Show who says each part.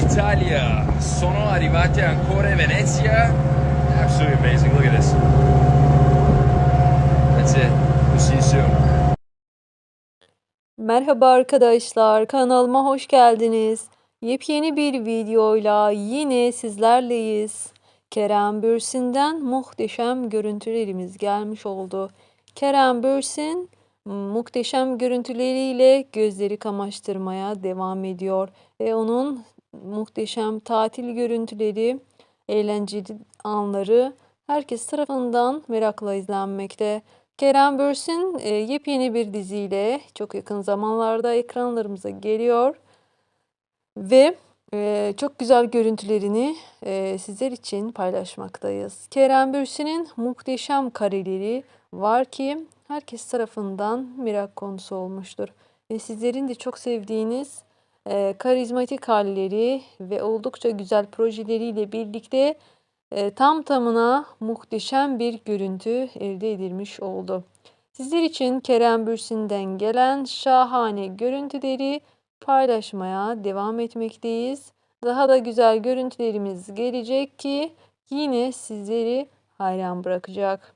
Speaker 1: Italia. Sono arrivati ancora a Venezia. Absolutely amazing. Look at this. That's it. We'll see you soon.
Speaker 2: Merhaba arkadaşlar, kanalıma hoş geldiniz. Yepyeni bir videoyla yine sizlerleyiz. Kerem Bürsin'den muhteşem görüntülerimiz gelmiş oldu. Kerem Bürsin muhteşem görüntüleriyle gözleri kamaştırmaya devam ediyor. Ve onun muhteşem tatil görüntüleri, eğlenceli anları herkes tarafından merakla izlenmekte. Kerem Bürsin e, yepyeni bir diziyle çok yakın zamanlarda ekranlarımıza geliyor ve e, çok güzel görüntülerini e, sizler için paylaşmaktayız. Kerem Bürsin'in muhteşem kareleri var ki herkes tarafından merak konusu olmuştur. Ve sizlerin de çok sevdiğiniz e, karizmatik halleri ve oldukça güzel projeleriyle birlikte e, tam tamına muhteşem bir görüntü elde edilmiş oldu. Sizler için Kerem Bürsin'den gelen şahane görüntüleri paylaşmaya devam etmekteyiz. Daha da güzel görüntülerimiz gelecek ki yine sizleri hayran bırakacak.